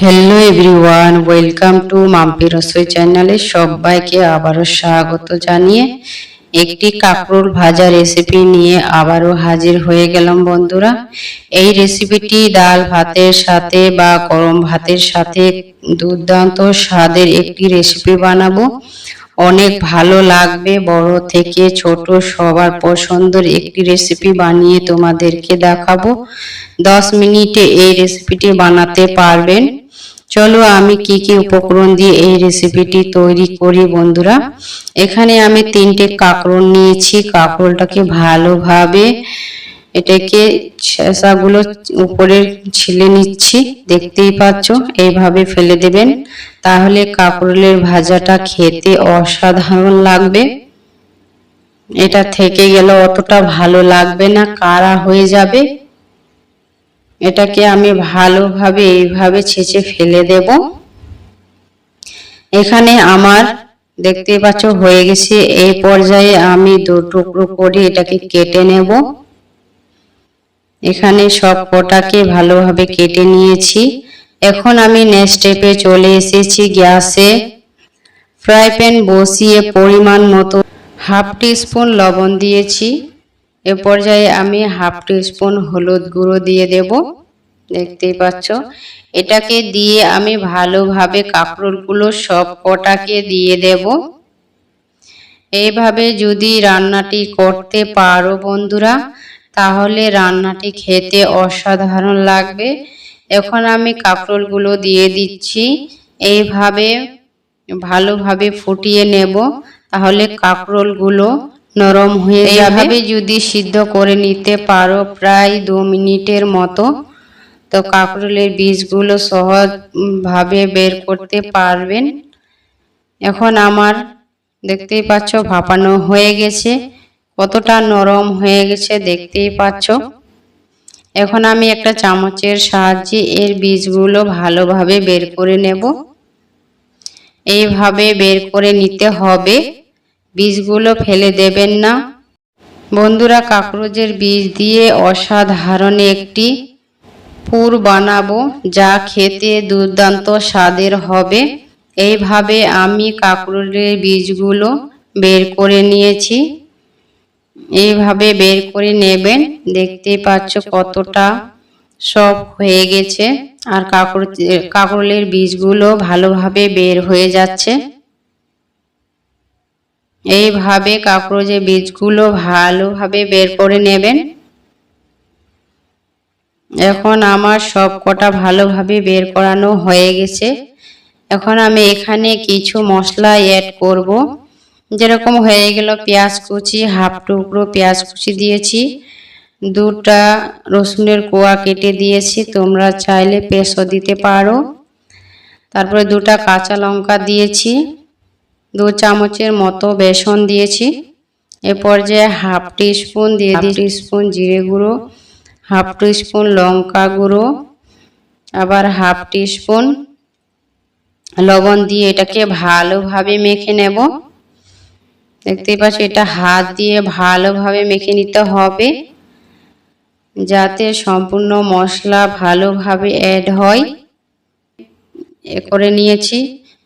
Hello everyone welcome to Mampi Rasoi চ্যানেলে সবাইকে আবারও স্বাগত জানিয়ে একটি কাঁকরোল ভাজা রেসিপি নিয়ে আবারও হাজির হয়ে গেলাম বন্ধুরা। এই রেসিপিটি ডাল ভাতের সাথে বা গরম ভাতের সাথে দুর্দান্ত স্বাদের একটি রেসিপি বানাবো। অনেক ভালো লাগবে, বড় থেকে ছোট সবার পছন্দের একটি রেসিপি বানিয়ে তোমাদেরকে দেখাবো। দশ মিনিটে এই রেসিপিটি বানাতে পারবেন। চলো আমি কি কি উপকরণ দিয়ে এই রেসিপিটি তৈরি করি, বন্ধুরা। এখানে আমি তিনটে কাঁকরোল নিয়েছি। কাঁকরোলটাকে ভালোভাবে এটাকে শেষাগুলো উপরে ছিলে নিচ্ছি। দেখতেই পাচ্ছ, এইভাবে ফেলে দেবেন। তাহলে কাঁকরোলের ভাজাটা খেতে অসাধারণ লাগবে। এটা থেকে গেলে অতটা ভালো লাগবে না কারা হয়ে যাবে। এটাকে আমি ভালোভাবে এইভাবে ছেঁচে ফেলে দেব। এখানে আমার দেখতে পাচ্ছ, হয়ে গেছে। এই পর্যায়ে আমি দু টুকরো করে এটাকে কেটে নেব। এখানে সব কটাকে ভালোভাবে কেটে নিয়েছি। এখন আমি নেক্সট স্টেপে চলে এসেছি গ্যাসে। ফ্রাই প্যান বসিয়ে পরিমাণ মতো হাফ টি স্পুন লবণ দিয়েছি। এ পর্যায়ে আমি হাফ টি স্পুন হলুদ গুঁড়ো দিয়ে দেব। দেখতেই পাচ্ছ? এটাকে দিয়ে আমি ভালোভাবে কাঁকরোলগুলো সব কটাকে দিয়ে দেব। এইভাবে যদি রান্নাটি করতে পারো বন্ধুরা, তাহলে রান্নাটি খেতে অসাধারণ লাগবে। এখন আমি কাঁকরোলগুলো দিয়ে দিচ্ছি। এইভাবে ভালোভাবে ফুটিয়ে নেব। তাহলে কাঁকরোলগুলো নরম হয়ে যাবে। যদি সিদ্ধ করে নিতে পারো প্রায় দু মিনিটের মতো, তো কাঁকরোলের বীজগুলো সহজভাবে বের করতে পারবেন। এখন আমার দেখতেই পাচ্ছ ভাপানো হয়ে গেছে, কতটা নরম হয়ে গেছে দেখতেই পাচ্ছ। এখন আমি একটা চামচের সাহায্যে এর বীজগুলো ভালোভাবে বের করে নেব। এইভাবে বের করে নিতে হবে। বীজগুলো ফেলে দেবেন না। বন্ধুরা কাকরোজের বীজ দিয়ে অসাধারণ একটি পুর বানাবো, যা খেতে দুর্দান্ত স্বাদের হবে। এইভাবে আমি কাকরোলের বীজগুলো বের করে নিয়েছি। এইভাবে বের করে নেবেন, দেখতে পাচ্ছ কতটা সব হয়ে গেছে। আর কাকড় কাকরোলের বীজগুলো ভালোভাবে বের হয়ে যাচ্ছে। এইভাবে কাকরোজের বীজগুলো ভালোভাবে বের করে নেবেন। এখন আমার সব কটা ভালোভাবে বের করানো হয়ে গেছে। এখন আমি এখানে কিছু মশলা অ্যাড করব। যেরকম হয়ে গেল পেঁয়াজ কুচি, হাফ টুকরো পেঁয়াজ কুচি দিয়েছি। দুটা রসুনের কোয়া কেটে দিয়েছি, তোমরা চাইলে পেস্টও দিতে পারো। তারপরে দুটা কাঁচা লঙ্কা দিয়েছি। দু চামচের মতো বেসন দিয়েছি। এ পর্যায়ে হাফ স্পুন দিয়ে টি স্পুন জিরে গুঁড়ো, হাফ স্পুন লঙ্কা গুঁড়ো, আবার হাফ স্পুন লবণ দিয়ে এটাকে ভালোভাবে মেখে নেব। দেখতেই পাচ্ছ, এটা হাত দিয়ে ভালোভাবে মেখে নিতে হবে, যাতে সম্পূর্ণ মশলা ভালোভাবে অ্যাড হয়। এ করে নিয়েছি।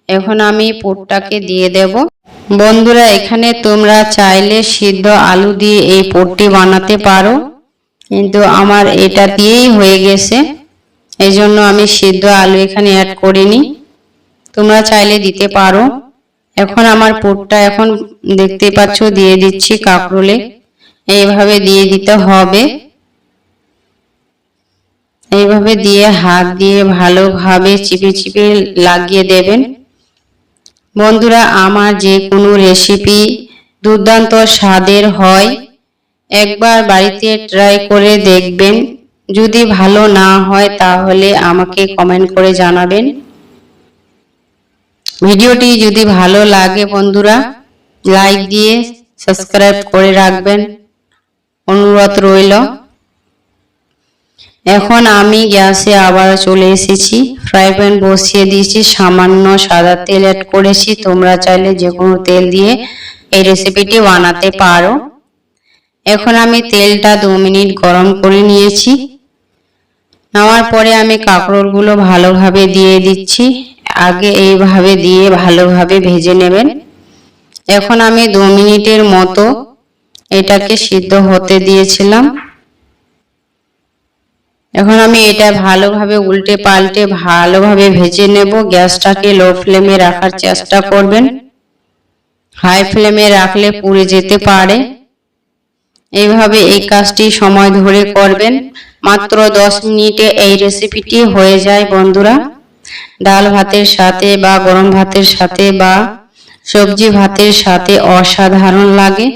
এখন আমি পুরটাকে দিয়ে দেব। বন্ধুরা, এখানে তোমরা চাইলে সিদ্ধ আলু দিয়ে এই পুরটি বানাতে পারো। কিন্তু আমার এটা দিয়েই হয়ে গেছে। এই জন্য আমি সিদ্ধ আলু এখানে অ্যাড করিনি। তোমরা চাইলে দিতে পারো। এখন আমার পুরটা এখন দেখতে পাচ্ছ, দিয়ে দিচ্ছি কাঁকরোলে। এইভাবে দিয়ে দিতে হবে। এইভাবে দিয়ে হাত দিয়ে ভালোভাবে চিপে চিপে লাগিয়ে দেবেন। বন্ধুরা, আমার যে কোনো রেসিপি দুর্দান্ত স্বাদের হয়, একবার বাড়িতে ট্রাই করে দেখবেন। যদি ভালো না হয়, তাহলে আমাকে কমেন্ট করে জানাবেন। ভিডিওটি যদি ভালো লাগে বন্ধুরা লাইক দিয়ে সাবস্ক্রাইব করে রাখবেন। অনুরোধ রইল। এখন আমি গ্যাসে আবার চলে এসেছি। ফ্রাই প্যান বসিয়ে দিয়েছি, সামান্য সাদা তেল অ্যাড করেছি। তোমরা চাইলে যে কোনো তেল দিয়ে এই রেসিপিটি বানাতে পারো। এখন আমি তেলটা দু মিনিট গরম করে নিয়েছি। নেওয়ার পরে আমি কাঁকরোলগুলো ভালোভাবে দিয়ে দিচ্ছি। আগে এইভাবে দিয়ে ভালোভাবে ভেজে নেবেন। এখন আমি দু মিনিটের মতো এটাকে সিদ্ধ হতে দিয়েছিলাম। এখন আমি এটা ভালোভাবে উল্টে পাল্টে ভালোভাবে ভেজে নেব। গ্যাসটাকে লো ফ্লেমে রাখার চেষ্টা করবেন। হাই ফ্লেমে রাখলে পুড়ে যেতে পারে। এইভাবে এই কাজটি সময় ধরে করবেন। মাত্র দশ মিনিটে এই রেসিপিটি হয়ে যায় বন্ধুরা। ডাল ভাতের সাথে বা গরম ভাতের সাথে বা সবজি ভাতের সাথে অসাধারণ লাগে।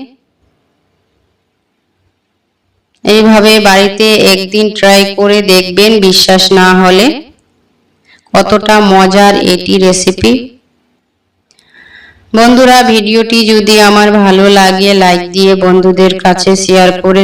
এইভাবে বাড়িতে একদিন ট্রাই করে দেখবেন, বিশ্বাস না হলে। কতটা মজার এটি রেসিপি বন্ধুরা, ভিডিওটি যদি আমার ভালো লাগে লাইক দিয়ে বন্ধুদের কাছে শেয়ার করে